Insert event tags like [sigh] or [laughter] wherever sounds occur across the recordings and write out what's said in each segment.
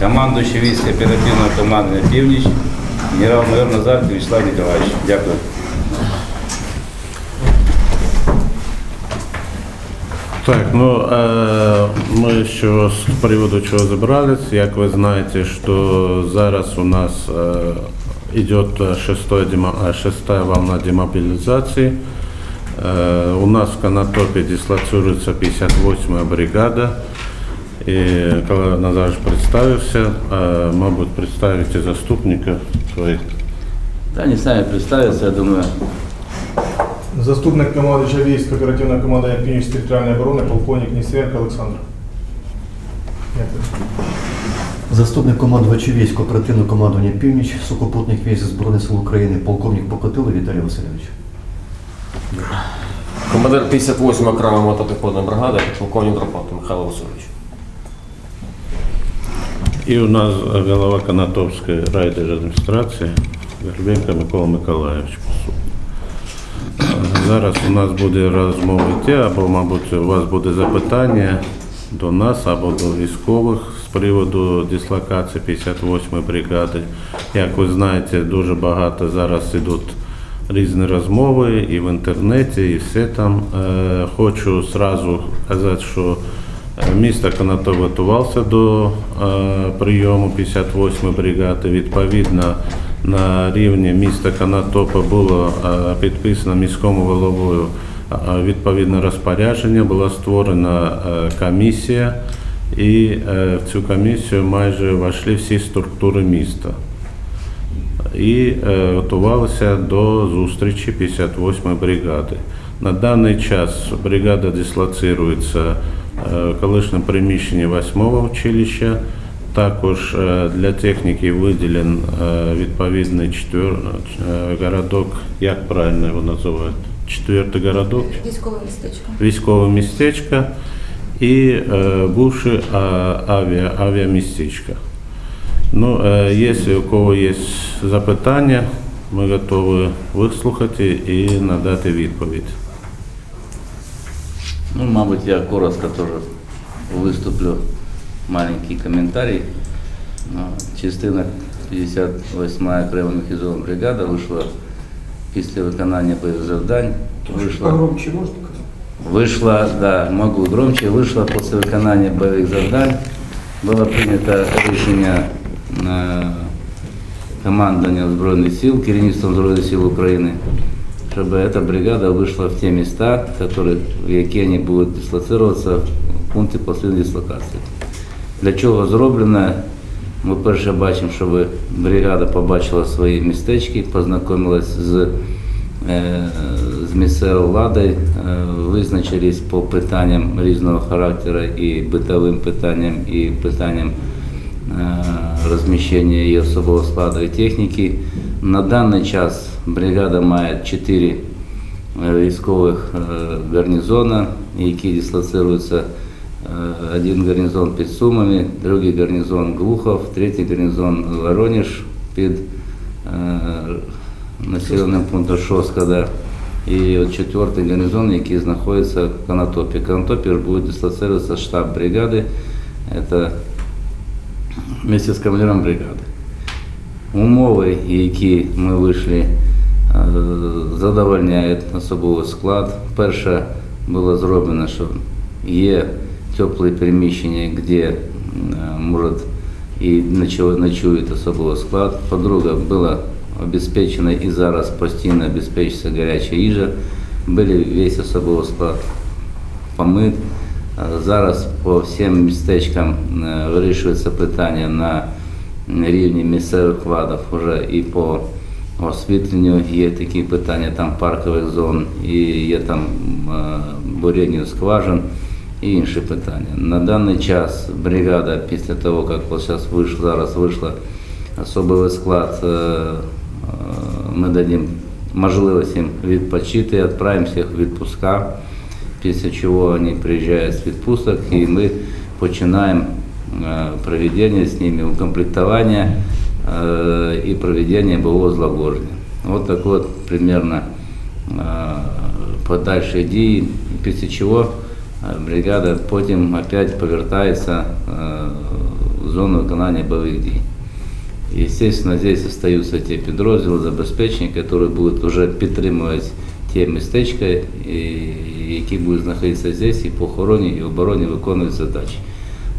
командуючий військ оперативного командування Північ, генерал-майор Назар Вячеслав Ніколаївич. Дякую. Так, ну э, мы еще с приводу чего забрались. Як вы знаете, что зараз у нас э, идет э, шестой демо- э, шестая волна демобилизации. Э, у нас в Конотопе дислоцируется 58-я бригада. И когда Назар же представился, э, мабуть, представите заступника своих. Та они самі представляться, я думаю, Заступник командуюча військ оперативного командування Північ територіальної оборони, полковник Нестеренко Олександр. Дякую. Заступник командувача військ оперативного командування Північ, сухопутних військ Збройних сил України, полковник Покотило Віталій Васильович. Командир 58 окремої мотопіхотної бригади, полковник Дропати Михайло Васильович. І у нас голова Конотопської райдержадміністрації Горбенко Микола Миколаївич. Зараз у нас буде розмова йти, або, мабуть, у вас буде запитання до нас або до військових з приводу дислокації 58-ї бригади. Як ви знаєте, дуже багато зараз ідуть різні розмови і в інтернеті, і все там. Е, Хочу сразу сказати, що Місто Конотоп готувався до е, прийому 58-ї бригади. Відповідно, на рівні міста Конотопа було е, підписано міському головою е, відповідне розпорядження, була створена комісія, і в цю комісію майже війшли всі структури міста і готувалися до зустрічі 58-ї бригади. На даний час бригада дислоцирується е, в колишньому приміщенні 8-го училища. Також е, для техніки виділен е, відповідний четвер... е, городок, як правильно його називають? Четвертий городок Військове містечко. військове містечко і бувши авіа, авіамістечко. Ну, якщо у кого є запитання, ми готові вислухати і надати відповідь. ну, мабуть, я коротко тоже выступлю. Маленький комментарий. Ну, Частина 58-я окрема механізована бригада вийшла після виконання бойових завдань. Вийшла, Погромче можна казати? вийшла, да, можу громче, вийшла після виконання бойових завдань. Було прийнято рішення е, командування Збройних сил, керівництвом Збройних сил України, Щоб эта бригада вийшла в ті міста, которые, в які вони будуть дислоцироваться в пункті постійної дислокації. Для чого зроблено? Ми перше бачимо, щоб бригада побачила свої містечки, познайомилась з, з місцевою владою, е, визначились по питанням різного характеру і битовим питанням, і питанням розміщення і особового складу і техніки. На даний час бригада має 4 військових е, гарнізона, які дислоцируються е, один гарнізон під Сумами, другий гарнізон Глухов, третій гарнізон Воронеж під е, населеним пунктом Шостка, да. і от четвертий гарнізон, який знаходиться в Конотопі. В Конотопі буде дислоцироваться штаб бригади, це вместе з командиром бригади. Умови, які ми вийшли, е, задовольняють особовий склад. Перше було зроблено, що є теплі приміщення, де е, може і ночу- ночує особовий склад. По-друге, було обезпечено і зараз постійно обезпечується гаряча їжа. Були весь особовий склад помит. Зараз по всім містечкам е, вирішується питання на рівні місцевих владів вже і по освітленню є такі питання там паркових зон, і є там е, буріння скважин і інші питання. На даний час бригада після того, як вийшла, зараз вийшла особовий склад, е, ми дадим можливість їм відпочити, відправимо всіх в відпуска після чого вони приїжджають з відпусток, і ми починаємо е, проведення з ними укомплектування е, і проведення бойового злагодження. От так от примерно е, подальші дії, після чого е, бригада потім опять повертається е, в зону виконання бойових дій. Естественно, здесь остаются те підрозділи забезпечення, які будуть вже підтримувати ті містечка, і- які будуть знаходитися здесь і по охороні, і обороні виконують задачі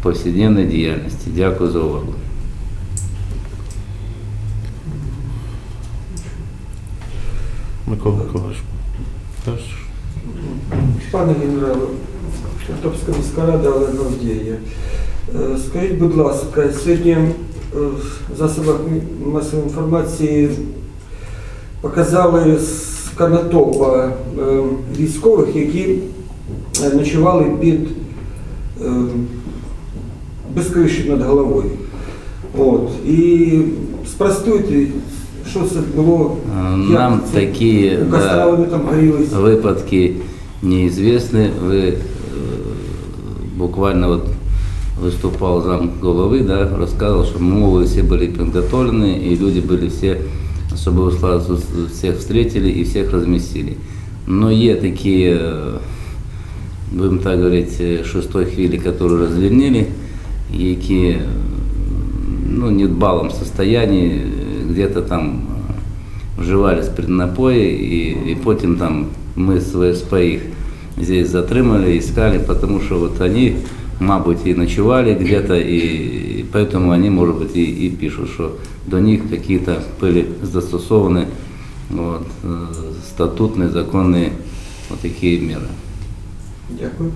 повсякденної діяльності. Дякую за увагу. Микола Миколаївич. Пане генерале, Чортопська міська рада Олега Авдєєва. Е, Скажіть, будь ласка, сьогодні е, в засобах масової інформації показали з Канатопа е, військових, які е, ночували під е, без криші над головою. От. І спростуйте, що це було. Е, як Нам це- такі у костра да, вони там горілись. випадки неізвісні. Ви е, буквально от выступал зам головы, да, рассказывал, что мовы все были подготовлены, и люди были все, особого склада, всех встретили и всех разместили. Но є такі, е, будем так говорить, е, шестой хвилі, которые развернили, які е, ну, не в балом состоянии, где-то там вживались при напої, і, і потім там ВСП їх здесь затримали, искали, потому что вот они, мабуть, і ночували где-то, и, и поэтому они, может быть, и, и пишут, что до них какие-то были застосованы вот, э, статутные, законные вот такие меры. Дякую.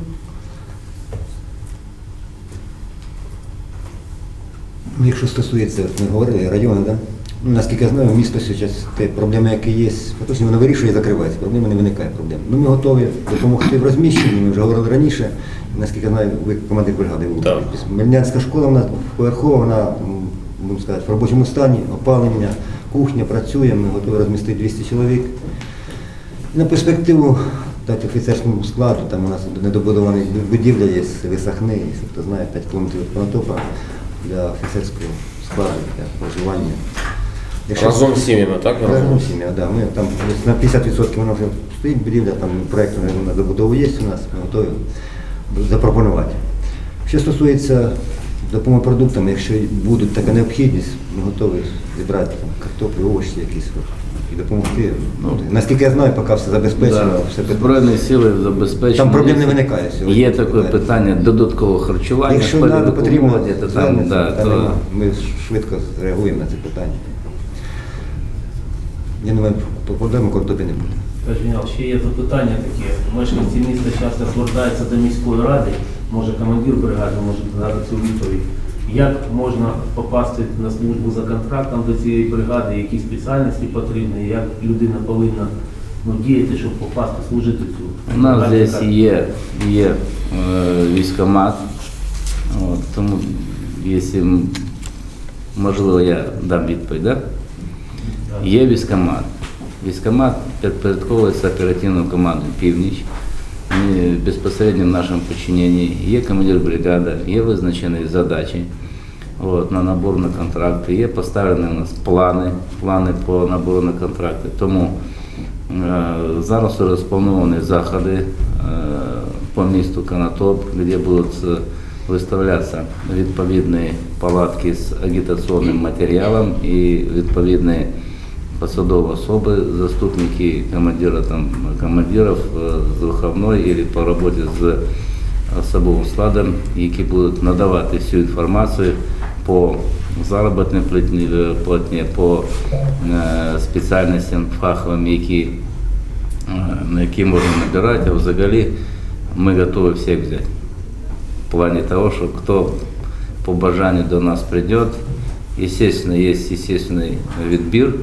Ну, Якщо стосується, от ми говорили, району, да? Наскільки я знаю, місто зараз те проблеми, які є, фактично воно вирішує і закривається, проблеми не виникає проблем. Ну, ми готові допомогти в розміщенні, ми вже говорили раніше, наскільки я знаю, ви командир бригади. Так. Мельнянська школа у нас поверхова, вона, будемо сказати, в робочому стані, опалення, кухня працює, ми готові розмістити 200 чоловік. На перспективу дати офіцерському складу, там у нас недобудовані будівля є, висахни, якщо хто знає, 5 кілометрів від Конотопа для офіцерського складу, для проживання. Якщо- Разом з сім'ями, так? Разом з сім'ями, да. Ми там десь на 50% вона вже стоїть будівля, там проєкт на добудову є у нас, ми готові запропонувати. Що стосується допомоги продуктами, якщо будуть така необхідність, ми готові зібрати там, картоплю, овочі якісь і допомогти. Ну, Наскільки я знаю, поки все забезпечено, Да, все під- Збройні сили забезпечені. Там проблем не виникає сьогодні. Є таке питання додаткового харчування. Якщо треба, потрібно, виходом, там, да, питань то, нема. ми швидко реагуємо на це питання. Я думаю, проблеми картоплі не буде. Кажінял, ще є запитання таке. Мешканці міста часто звертаються до міської ради, може командир бригади може дати цю відповідь. Як можна попасти на службу за контрактом до цієї бригади, які спеціальності потрібні, як людина повинна ну, діяти, щоб попасти, служити цю? У нас Бригаді, здесь є, є е, військомат, от, тому якщо можливо я дам відповідь, да? Є військомат. Військомат підпорядковується оперативною командою Північ. Безпосередньо в нашому підчиненні є командир бригади, є визначені задачі от, на набор на контракти, є поставлені у нас плани, плани по набору на контракти. Тому е, зараз уже сплановані заходи е, по місту Канатоп, де будуть е, виставлятися відповідні палатки з агітаційним матеріалом і відповідні посадові особи, заступники командира, там, командирів е, з виховної або по роботі з особовим складом, які будуть надавати всю інформацію по заробітній платні, е, платні, по е, спеціальностям фаховим, які, е, на які можна набирати, а взагалі ми готові всіх взяти. В плане того, что кто по бажанию до нас придет, естественно, есть естественный відбір,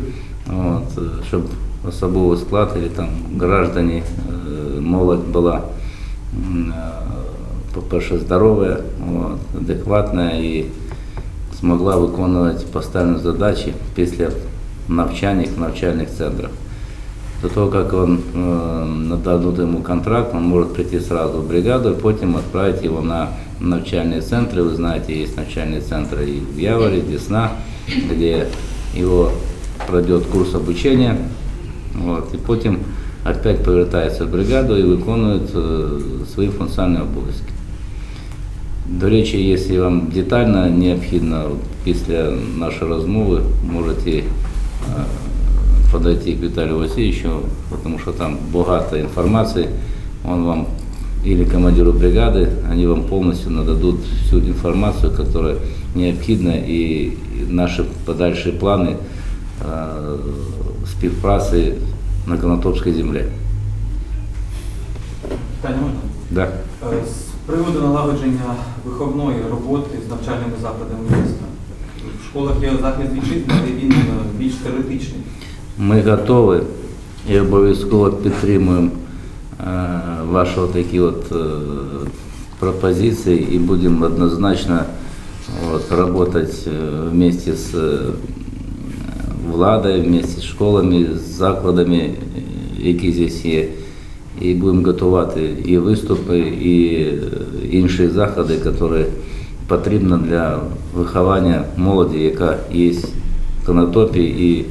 вот, чтобы особовий склад или там граждане, э, молодь була, м, э, по-перше, здорова, вот, адекватна і змогла виконувати поставлені задачі після навчання в навчальних центрах. До того, как он э, нададут ему контракт, он может прийти сразу в бригаду и потом отправить его на навчальные центры. Вы знаете, есть навчальные центры и в Яворе, Десна, где его пройдет курс обучения. Вот, и потом опять повертается в бригаду и виконує э, свої функціональні обов'язки. До речі, якщо вам детально необхідно, от після нашої розмови можете е, подойти к Виталию Васильевичу, потому что там багато информации. Он вам или командиру бригады, они вам полностью нададут всю информацию, которая необходима, и наши подальшие планы э, співпраці на Конотопській землі. Питання можна? Да. Е, З приводу налагодження виховної роботи з навчальними закладами міста. В школах є захист вітчизни, але він е, більш теоретичний. Ми готові і обов'язково підтримуємо е, ваші такі от е, пропозиції і будемо однозначно от, работать е, вместе з е, владою, вместе з школами, з закладами, які здесь є. І будемо готувати і виступи, і е, інші заходи, які потрібні для виховання молоді, яка є в Конотопі і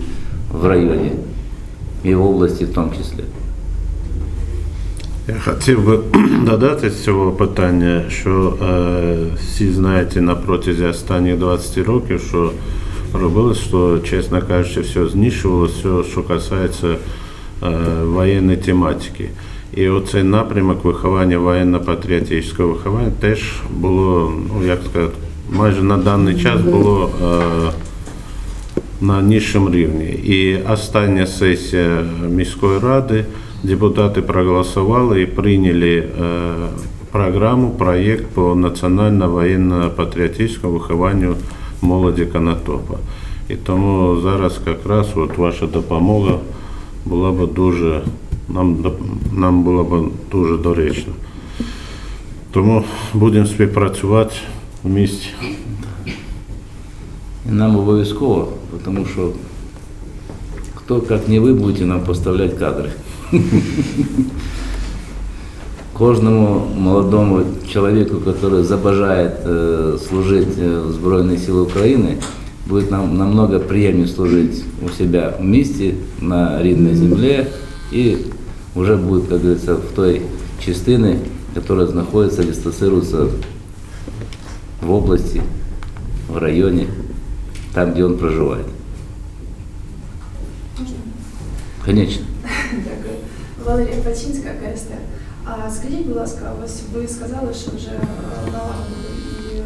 в районі, і в області в тому числі. Я хотів би [clears throat] додати з цього питання, що е, всі знаєте на протязі останніх 20 років, що робилось, що, чесно кажучи, все знищувалося, все, що касається е, воєнної тематики. І оцей напрямок виховання воєнно-патріотичного виховання теж було, ну як сказати, майже на даний час було е, на нижчому рівні. І остання сесія міської ради депутати проголосували і прийняли е, програму, проєкт по національно-воєнно-патріотичному вихованню молоді Конотопа. І тому зараз якраз от ваша допомога була б дуже, нам, доп- нам було б дуже доречно. Тому будемо співпрацювати в місті. І нам обов'язково, тому що хто, як не ви, будете нам поставляти кадри. Кожному молодому чоловіку, який забажає е, служити е, в Збройних силах України, буде нам намного приємніше служити у себе в місті, на рідній землі, і вже буде, як говориться, в той частині, яка знаходиться, дислоцирується в області, в районі, там, де він проживає. Конечно. [laughs] Дякую. Валерія Пачинська, КСТ. А скажіть, будь ласка, ось ви сказали, що вже е, налагодили і е,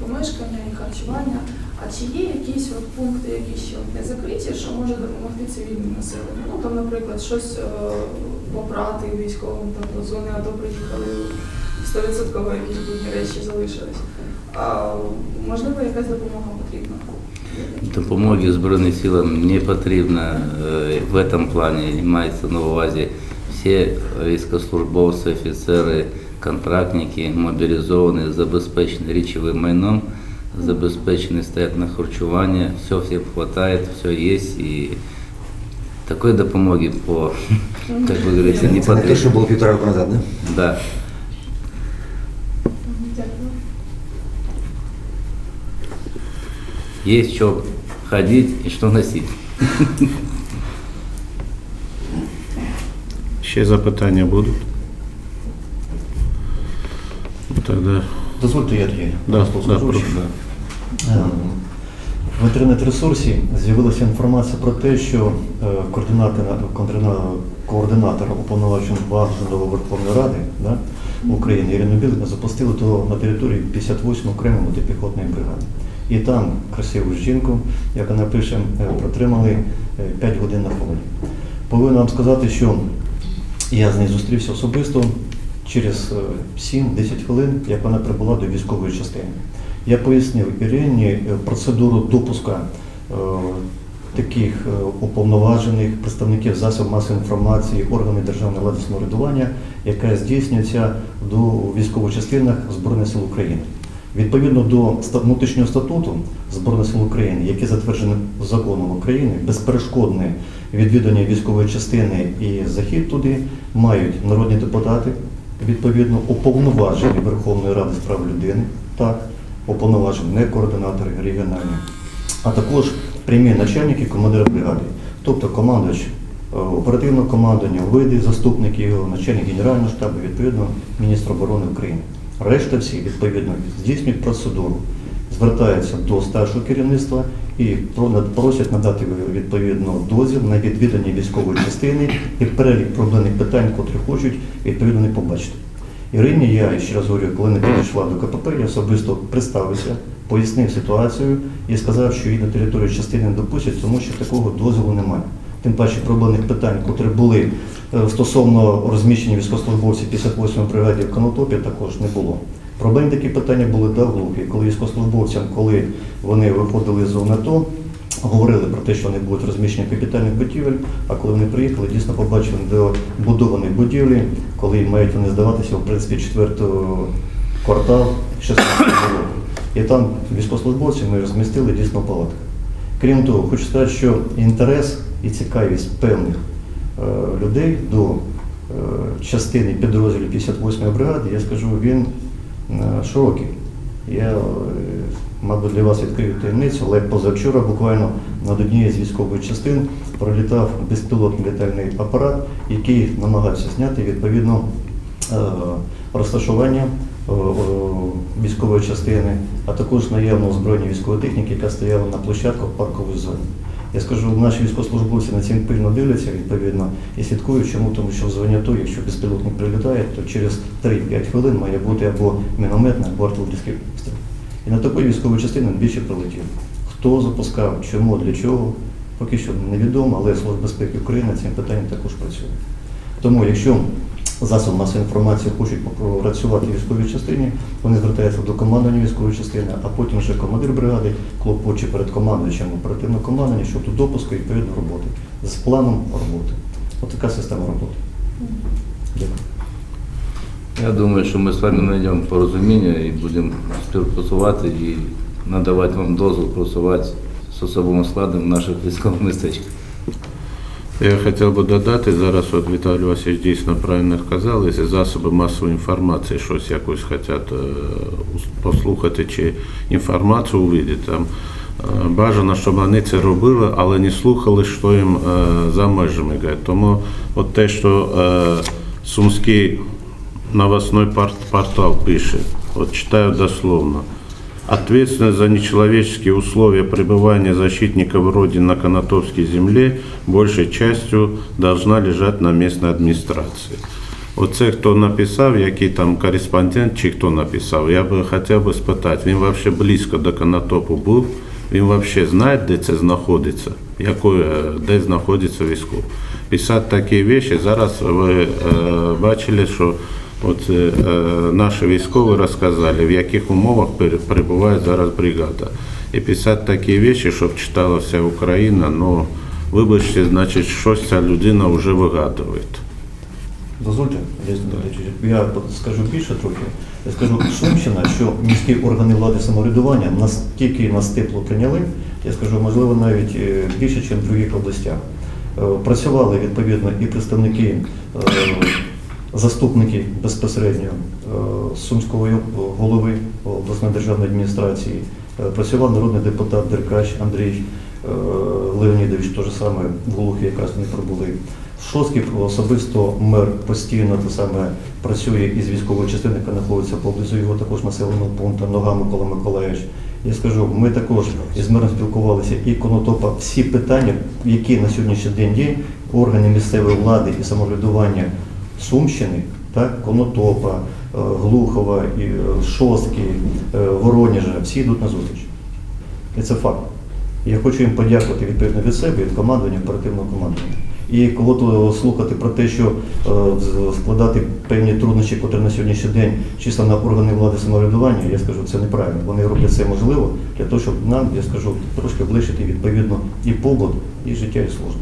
помешкання, і харчування. А чи є якісь от пункти, які ще не закриті, що може допомогти цивільному населенню? Ну там, наприклад, щось е, попрати військовим, там до зони АТО приїхали, 100% якісь будні речі залишились. А можливо, якась допомога потрібна? Допомоги Збройним силам не потрібно е, в этом плані, мається на увазі всі військовослужбовці, офіцери, контрактники мобілізовані, забезпечені речовим майном, забезпечені стоять на харчування, все всім хватает, все є і такої допомоги по, [laughs] як ви говорите, не Це не те, що потрібно. було півтора року назад, не? Да. Дякую. Є що ходити і що [laughs] Ще запитання будуть? Ну, Тогда Дозвольте, я тоді Да, да, скажу, прошу. що, е, В інтернет-ресурсі з'явилася інформація про те, що е, координатор, координа- координатор уповноваженого Верховної Ради да, України Ірину Білик запустили до, на території 58 окремої мотопіхотної бригади. І там красиву жінку, як вона пише, е, протримали 5 годин на холоді. Повинен вам сказати, що я з нею зустрівся особисто через е, 7-10 хвилин, як вона прибула до військової частини. Я пояснив Ірині е, процедуру допуска е, таких е, уповноважених представників засобів масової інформації, органів державної влади самоврядування, яка здійснюється до військових частинах Збройних сил України. Відповідно до внутрішнього статуту Збройних сил України, який затверджений законом України, безперешкодне відвідання військової частини і захід туди мають народні депутати, відповідно уповноважені Верховної Ради з прав людини, так, уповноважені не координатори регіональні, а також прямі начальники командира бригади, тобто командувач е, оперативного командування, види, заступники його, начальник Генерального штабу, відповідно, міністр оборони України. Решта всі відповідно здійснюють процедуру, звертаються до старшого керівництва і просять надати відповідно дозвіл на відвідання військової частини і перелік проблемних питань, котрі хочуть відповідно не побачити. Ірині, я ще раз говорю, коли не підійшла до КПП, я особисто представився, пояснив ситуацію і сказав, що її на територію частини не допустять, тому що такого дозволу немає. Тим паче проблемних питань, котрі були е, стосовно розміщення військовослужбовців 58 бригаді в Конотопі, також не було. Проблемні такі питання були давглухі, коли військовослужбовцям, коли вони виходили з зони АТО, говорили про те, що вони будуть розміщені капітальних будівель, а коли вони приїхали, дійсно побачили добудовані будівлі, коли мають вони здаватися, в принципі, четвертого квартал 16 року. І там військовослужбовців ми розмістили дійсно палатки. Крім того, хочу сказати, що інтерес і цікавість певних е, людей до е, частини підрозділів 58-ї бригади, я скажу, він е, широкий. Я, мабуть, для вас відкрию таємницю, але позавчора буквально над однією з військових частин пролітав безпілотний літальний апарат, який намагався зняти відповідно розташування військової частини, а також наявно озброєння військової техніки, яка стояла на площадках паркової зони. Я скажу, наші військовослужбовці на цим пильно дивляться відповідно і слідкують, чому тому, що в АТО, якщо безпілотник прилітає, то через 3-5 хвилин має бути або мінометна, або артилерійський обстріл. І на такої військової частини більше прилетіло. Хто запускав, чому, для чого, поки що невідомо, але Служба безпеки України цим питанням також працює. Тому, якщо засоби масової інформації хочуть попрацювати в військовій частині, вони звертаються до командування військової частини, а потім вже командир бригади клопоче перед командуючим оперативного командування щодо допуску відповідно роботи з планом роботи. Ось така система роботи. Дякую. Я думаю, що ми з вами знайдемо порозуміння і будемо співпрацювати і надавати вам дозвіл працювати з особовим складом наших військових містечках. Я хотів би додати, зараз от Віталій Васильович дійсно правильно сказав, якщо засоби масової інформації щось якось хочуть е, послухати чи інформацію увидіти, там е, бажано, щоб вони це робили, але не слухали, що їм е, за межами. Тому от те, що Сумський новостной пор- портал пише, от читаю дословно. Ответственность за нечеловеческие условия пребывания защитников Родины на Конотопской земле большей частью должна лежать на местной адміністрації. Оце хто написав, який там кореспондент чи хто написав, я би хотів би спитати, він взагалі близько до Конотопу був, він взагалі знає, де це знаходиться, якою, е, де знаходиться військово. Писати такі речі, зараз ви е, бачили, що От е, наші військові розказали, в яких умовах перебуває зараз бригада. І писати такі речі, щоб читала вся Україна, ну, вибачте, значить, щось ця людина вже вигадує. Дозвольте, я скажу більше трохи. Я скажу, Сумщина, що міські органи влади самоврядування настільки нас тепло прийняли, я скажу, можливо, навіть е, більше, ніж в інших областях. Е, Працювали відповідно і представники, заступники безпосередньо е, Сумського голови обласної державної адміністрації. Е, Працював народний депутат Деркач Андрій е, Леонідович, те ж саме в Глухі, якраз вони пробули. Шостки особисто мер постійно те саме працює із військової частини, яка знаходиться поблизу його також населеного пункту Нога Микола Миколаївич. Я скажу, ми також із мером спілкувалися і Конотопа всі питання, які на сьогоднішній день є, органи місцевої влади і самоврядування Сумщини, так, Конотопа, е, Глухова, е, Шостки, е, Воронежа, всі йдуть на зустріч. І це факт. Я хочу їм подякувати відповідно від себе, від командування, оперативного командування. І коли то слухати про те, що складати певні труднощі, котрі на сьогоднішній день чисто на органи влади самоврядування, я скажу, це неправильно. Вони роблять це можливо для того, щоб нам, я скажу, трошки облегшити відповідно і побут, і життя, і службу.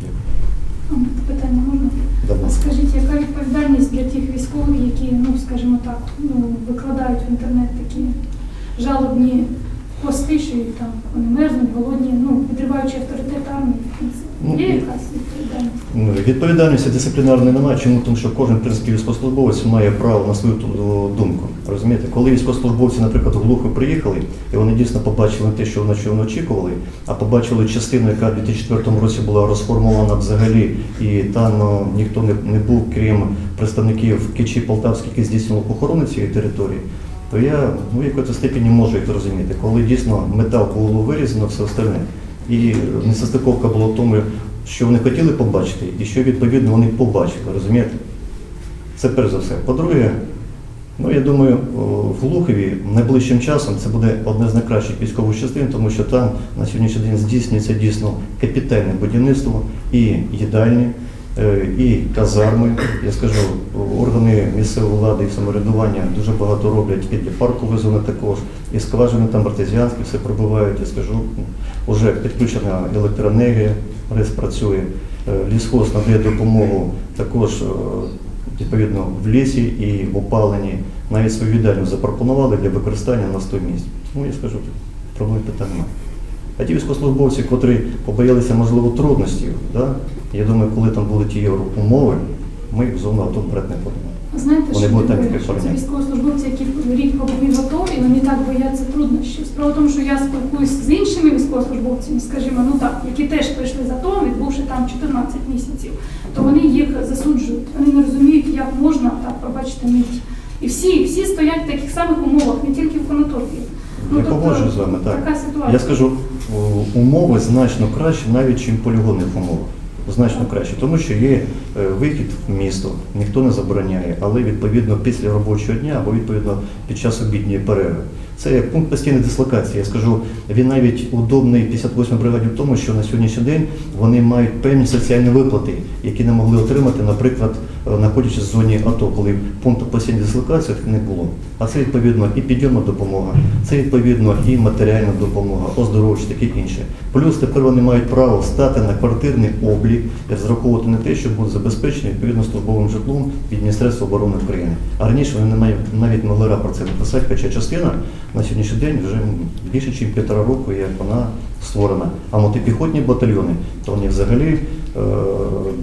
Дякую. Питання можна? Давно. А Скажіть, яка відповідальність для тих військових, які, ну скажімо так, ну викладають в інтернет такі жалобні пости, що їх там вони мерзнуть, голодні, ну, підриваючи авторитет армії. в принципі. Є якась? Ну, Відповідальності дисциплінарної немає. Чому? Тому що кожен принципі військовослужбовець має право на свою думку. Розумієте, коли військовослужбовці, наприклад, в Глухов приїхали, і вони дійсно побачили те, що вони очікували, а побачили частину, яка в 2004 році була розформована взагалі, і там ну, ніхто не, не був, крім представників Кичі Полтавських, які здійснювали охорону цієї території. То я ну, в якоїсь степені можу їх зрозуміти, коли дійсно метал було вирізано, все остальне. І несостиковка була в тому, що вони хотіли побачити, і що відповідно вони побачили, розумієте? Це перш за все. По-друге, ну я думаю, в Глухові найближчим часом це буде одне з найкращих військових частин, тому що там на сьогоднішній день здійснюється дійсно капітальне будівництво і їдальні, і казарми. Я скажу, органи місцевої влади і самоврядування дуже багато роблять і для паркової зони також, і скважини там артезіанські все пробивають, я скажу, вже підключена електроенергія, РЕС працює, Е, лісхоз надає допомогу також е, відповідно в лісі і в опаленні. Навіть свою віддальню запропонували для використання на 100 місць. Ну, я скажу, проблем питань немає. А ті військовослужбовці, котрі побоялися, можливо, трудностей, да? я думаю, коли там були ті умови, ми їх в зону АТО брати не будемо. Знаєте, Вони що будуть так що це військовослужбовці, які рік побули в АТО, і вони так бояться труднощів. Справа в тому, що я спілкуюся з іншими військовослужбовцями, скажімо, ну так, які теж прийшли з АТО, відбувши там 14 місяців, то вони їх засуджують. Вони не розуміють, як можна так пробачити мить. І всі, всі стоять в таких самих умовах, не тільки в Конотопі. Я погоджуюсь з вами, так. Така ситуація. Я скажу, о, умови значно краще, навіть чим полігонних умовах. Значно краще, тому що є е, вихід в місто, ніхто не забороняє, але відповідно після робочого дня або відповідно під час обідньої перерви. Це як пункт постійної дислокації. Я скажу, він навіть удобний 58 бригаді в тому, що на сьогоднішній день вони мають певні соціальні виплати, які не могли отримати, наприклад, знаходячись в зоні АТО, коли пункту постійної дислокації не було. А це відповідно і підйомна допомога, це відповідно і матеріальна допомога, оздоровчі, таке інше. Плюс тепер вони мають право стати на квартирний облік і розраховувати на те, що будуть забезпечені відповідно службовим житлом від Міністерства оборони України. А раніше вони не навіть, могли рапорт це написати, хоча частина на сьогоднішній день вже більше, ніж півтора року, як вона створена. А мотопіхотні батальйони, то вони взагалі е,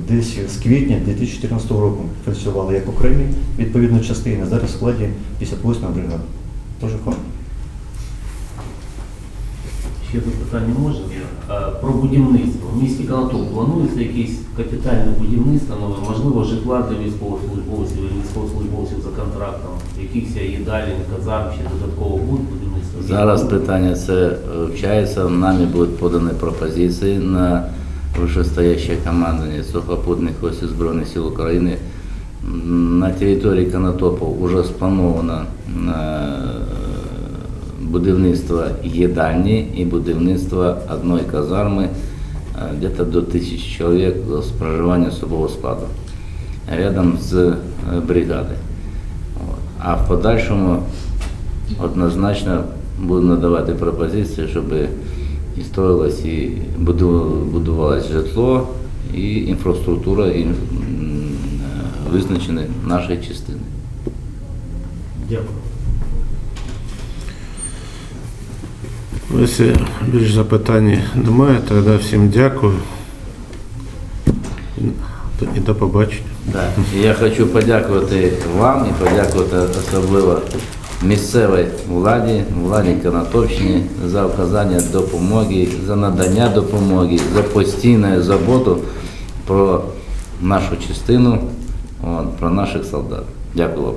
десь з квітня 2014 року працювали як окремі відповідні частини, зараз в складі 58 бригади. Дуже класно. Ще запитання може? Е, Про будівництво. В місті Канатоп планується якесь капітальне будівництво нове, можливо, житла для військовослужбовців і військовослужбовців за контрактом, якихось їдалень, казарм, ще додатково буде будівництво? Зараз питання це вивчається. Нами будуть подані пропозиції на вищестояще командування сухопутних войск Збройних сил України. На території Конотопу вже сплановано будівництво їдальні і будівництво одної казарми е, где-то до тисячі чоловік з проживання особового складу рядом з е, бригадою. А в подальшому однозначно буду надавати пропозиції, щоб і строїлось, і будувалось житло, і інфраструктура, і е, визначені наші частини. Дякую. Якщо більш запитань немає, тоді всім дякую. І до побачення. Да. Я хочу подякувати вам і подякувати особливо місцевій владі, владі Конотопщини за оказання допомоги, за надання допомоги, за постійну заботу про нашу частину, про наших солдат. Дякую вам.